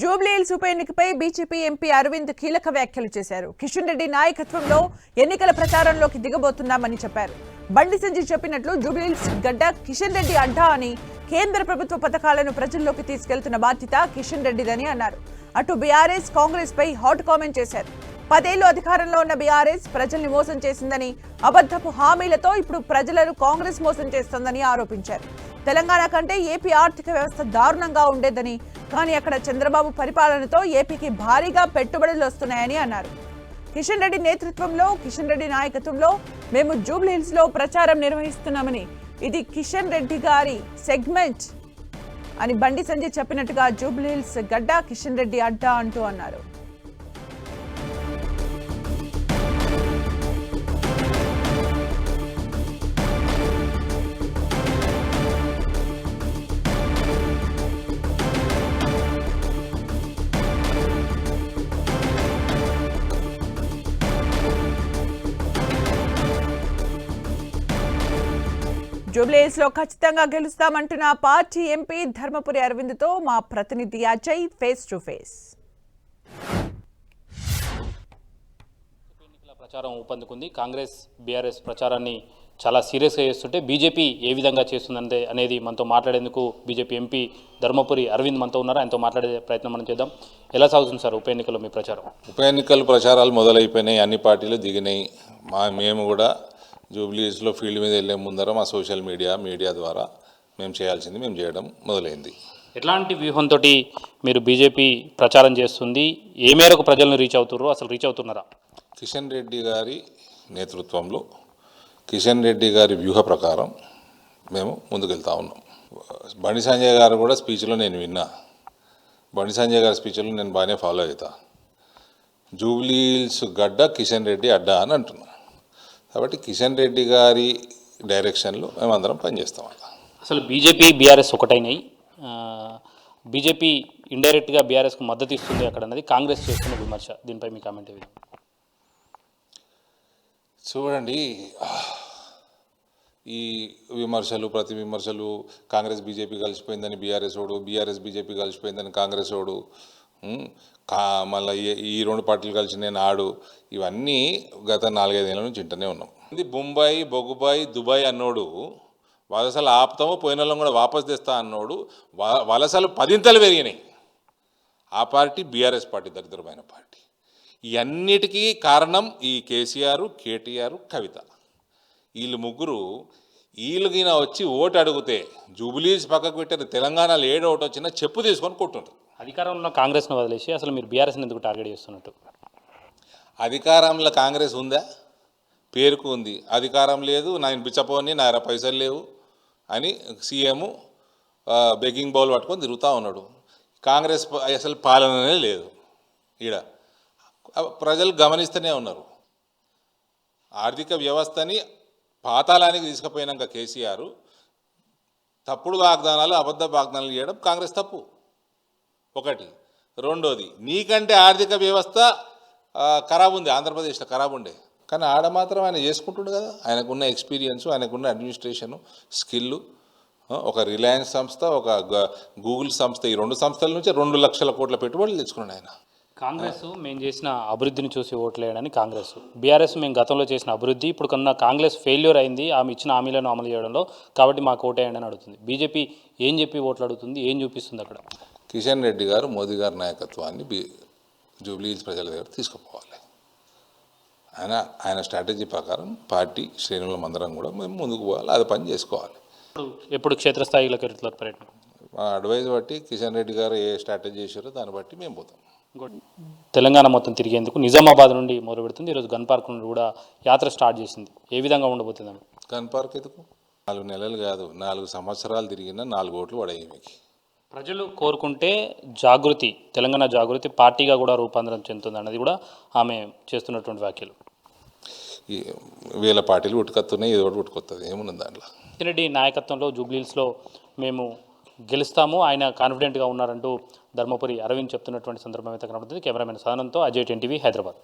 జూబ్లీహిల్స్ ఉప ఎన్నికపై BJP MP Arvind కీలక వ్యాఖ్యలు చేశారు. కిషన్ రెడ్డి నాయకత్వంలో ఎన్నికల ప్రచారంలోకి దిగబోతున్నామని చెప్పారు. బండి సంజయ్ చెప్పినట్లు జూబ్లీహిల్స్ గడ్డ కిషన్ రెడ్డి అడ్డా అని కేంద్ర ప్రభుత్వ పథకాలను ప్రజల్లోకి తీసుకెళ్తున్న బాధ్యత కిషన్ రెడ్డిదని అన్నారు. అటు బీఆర్ఎస్ కాంగ్రెస్ పై హాట్ కామెంట్ చేశారు. పదేళ్ళు అధికారంలో ఉన్న బీఆర్ఎస్ ప్రజల్ని మోసం చేసిందని అబద్ధపు హామీలతో ఇప్పుడు ప్రజలను కాంగ్రెస్ మోసం చేస్తోందని ఆరోపించారు. తెలంగాణ కంటే ఏపీ ఆర్థిక వ్యవస్థ దారుణంగా ఉండేదని కానీ అక్కడ చంద్రబాబు పరిపాలనతో ఏపీకి భారీగా పెట్టుబడులు వస్తున్నాయని అన్నారు. కిషన్ రెడ్డి నేతృత్వంలో కిషన్ రెడ్డి నాయకత్వంలో మేము జూబ్లీహిల్స్లో ప్రచారం నిర్వహిస్తున్నామని ఇది కిషన్ రెడ్డి గారి సెగ్మెంట్ అని బండి సంజయ్ చెప్పినట్టుగా జూబ్లీహిల్స్ గడ్డ కిషన్ రెడ్డి అడ్డా అంటూ అన్నారు. జూబ్లీహిల్స్లో ఖచ్చితంగా గెలుస్తామంటున్న పార్టీ ఎంపీ ధర్మపురి అరవింద్తో మా ప్రతినిధి అజయ్ ఫేస్ టు ఫేస్. ఎన్నికల ప్రచారం ఊపందుకుంది. కాంగ్రెస్ బీఆర్ఎస్ ప్రచారాన్ని చాలా సీరియస్గా చేస్తుంటే బీజేపీ ఏ విధంగా చేస్తుందంటే అనేది మనతో మాట్లాడేందుకు బీజేపీ ఎంపీ ధర్మపురి అరవింద్ మనతో ఉన్నారు? ఆయనతో మాట్లాడే ప్రయత్నం మనం చేద్దాం. ఎలా సాగుతుంది సార్ ఉప ఎన్నికల్లో మీ ప్రచారం? ఉప ఎన్నికల ప్రచారాలు మొదలైపోయినాయి. అన్ని పార్టీలు దిగినాయి. మా మేము కూడా జూబ్లీస్లో ఫీల్డ్ మీద వెళ్ళే ముందర మా సోషల్ మీడియా మీడియా ద్వారా మేము చేయాల్సింది మేము చేయడం మొదలైంది. ఎలాంటి వ్యూహంతో మీరు బీజేపీ ప్రచారం చేస్తుంది? ఏ మేరకు ప్రజలను రీచ్ అవుతుర్రో అసలు రీచ్ అవుతున్నారా? కిషన్ రెడ్డి గారి నేతృత్వంలో కిషన్ రెడ్డి గారి వ్యూహ ప్రకారం మేము ముందుకెళ్తా ఉన్నాం. బండి సంజయ్ గారు కూడా స్పీచ్లో నేను విన్నా. బండి సంజయ్ గారి స్పీచ్లో నేను బాగానే ఫాలో అవుతా. జూబ్లీల్స్ గడ్డ కిషన్ రెడ్డి అడ్డా అని అంటున్నా. కాబట్టి కిషన్ రెడ్డి గారి డైరెక్షన్లో మేమందరం పనిచేస్తాం అసలు బీజేపీ బీఆర్ఎస్ ఒకటైనాయి. బీజేపీ ఇండైరెక్ట్గా బీఆర్ఎస్కు మద్దతు ఇస్తుంది అక్కడ అన్నది కాంగ్రెస్ చేస్తున్న విమర్శ. దీనిపై మీ కామెంట్ ఏమి చూడండి ఈ విమర్శలు ప్రతి విమర్శలు కాంగ్రెస్ బీజేపీ కలిసిపోయిందని బీఆర్ఎస్ ఓడు బీఆర్ఎస్ బీజేపీ కలిసిపోయిందని కాంగ్రెస్ ఓడు మళ్ళీ ఈ రెండు పార్టీలు కలిసి నేను ఆడు ఇవన్నీ గత నాలుగైదేళ్ళ నుంచి వింటూనే ఉన్నాం. ఇది బొంబాయి బొగుబాయి దుబాయ్ అన్నోడు వలసలు ఆపుతామో పోయిన వాళ్ళం కూడా వాపస్ తెస్తా అన్నోడు వ- వలసలు పదింతలు పెరిగినాయి. ఆ పార్టీ బీఆర్ఎస్ పార్టీ దరిద్రమైన పార్టీ. ఇవన్నిటికీ కారణం ఈ కేసీఆర్ కేటీఆర్ కవిత. వీళ్ళు ముగ్గురు వీళ్ళకిన వచ్చి ఓటు అడిగితే జూబిలీస్ పక్కకు పెట్టారు తెలంగాణలో ఏడు ఓటు వచ్చినా చెప్పు తీసుకొని కొట్టుంటారు అధికారంలో ఉన్న కాంగ్రెస్ను వదిలేసి అసలు మీరు బీఆర్ఎస్ని ఎందుకు టార్గెట్ చేస్తున్నట్టు? అధికారంలో కాంగ్రెస్ ఉందా? పేరుకు ఉంది. అధికారం లేదు. నేను బిచ్చపోని నా పైసలు లేవు అని సీఎం బెగ్గింగ్ బౌల్ పట్టుకొని తిరుగుతూ ఉన్నాడు. కాంగ్రెస్ ప- అసలు పాలననే లేదు. ఈడ ప్రజలు గమనిస్తూనే ఉన్నారు. ఆర్థిక వ్యవస్థని పాతాళానికి తీసుకుపోయినాక కేసీఆర్ తప్పుడు వాగ్దానాలు అబద్ధ వాగ్దానాలు చేయడం కాంగ్రెస్ తప్పు. ఒకటి. రెండోది నీకంటే ఆర్థిక వ్యవస్థ ఖరాబ్ ఉంది. ఆంధ్రప్రదేశ్లో ఖరాబ్ ఉండే. కానీ ఆడ మాత్రం ఆయన చేసుకుంటుండు కదా. ఆయనకున్న ఎక్స్పీరియన్స్ ఆయనకున్న అడ్మినిస్ట్రేషను స్కిల్ ఒక రిలయన్స్ సంస్థ ఒక గ- గూగుల్ సంస్థ ఈ రెండు సంస్థల నుంచి రెండు లక్షల కోట్ల పెట్టుబడులు తెచ్చుకున్నాడు ఆయన. కాంగ్రెస్ మేము చేసిన అభివృద్ధిని చూసి ఓట్లేయడని కాంగ్రెస్. బీఆర్ఎస్ మేము గతంలో చేసిన అభివృద్ధి ఇప్పుడు కన్నా కాంగ్రెస్ ఫెయిల్యూర్ అయింది. ఆమె ఇచ్చిన హామీలను అమలు చేయడంలో కాబట్టి మాకు ఓటేయండి అని అడుగుతుంది. బీజేపీ ఏం చెప్పి ఓట్లు అడుగుతుంది? ఏం చూపిస్తుంది అక్కడ? కిషన్ రెడ్డి గారు మోదీ గారి నాయకత్వాన్ని బి జూబ్లీహిల్స్ ప్రజల దగ్గర తీసుకుపోవాలి. ఆయన ఆయన స్ట్రాటజీ ప్రకారం పార్టీ శ్రేణుల అందరం కూడా మేము ముందుకు పోవాలి అది పని చేసుకోవాలి. ఎప్పుడు క్షేత్రస్థాయిలోకి వెళ్తున్నారు పర్యటన? మా అడ్వైజ్ బట్టి కిషన్ రెడ్డి గారు ఏ స్ట్రాటజీ చేశారో దాన్ని బట్టి మేము పోతాం. తెలంగాణ మొత్తం తిరిగేందుకు నిజామాబాద్ నుండి మొదలు పెడుతుంది. ఈరోజు గన్ పార్క్ నుండి కూడా యాత్ర స్టార్ట్ చేసింది. ఏ విధంగా ఉండబోతుంది గన్ పార్క్ ఎందుకు? నాలుగు నెలలు కాదు నాలుగు సంవత్సరాలు తిరిగినా నాలుగు ఓట్లు పడాయి మీకు. ప్రజలు కోరుకుంటే జాగృతి తెలంగాణ జాగృతి పార్టీగా కూడా రూపాంతరం చెందుతుంది అన్నది కూడా ఆమె చేస్తున్నటువంటి వ్యాఖ్యలు. వేల పార్టీలు ఉట్టుకొస్తున్నాయి ఏదో ఒకటి ఉట్టుకొస్తుంది ఏమున్నది దాంట్లో? రెడ్డి నాయకత్వంలో జూబ్లీహిల్స్లో మేము గెలుస్తాము ఆయన కాన్ఫిడెంట్గా ఉన్నారంటూ ధర్మపురి అరవింద్ చెప్తున్నటువంటి సందర్భం అయితే కనబడుతుంది. కెమెరామెన్ సదనంతో అజయ్ టీవీ హైదరాబాద్.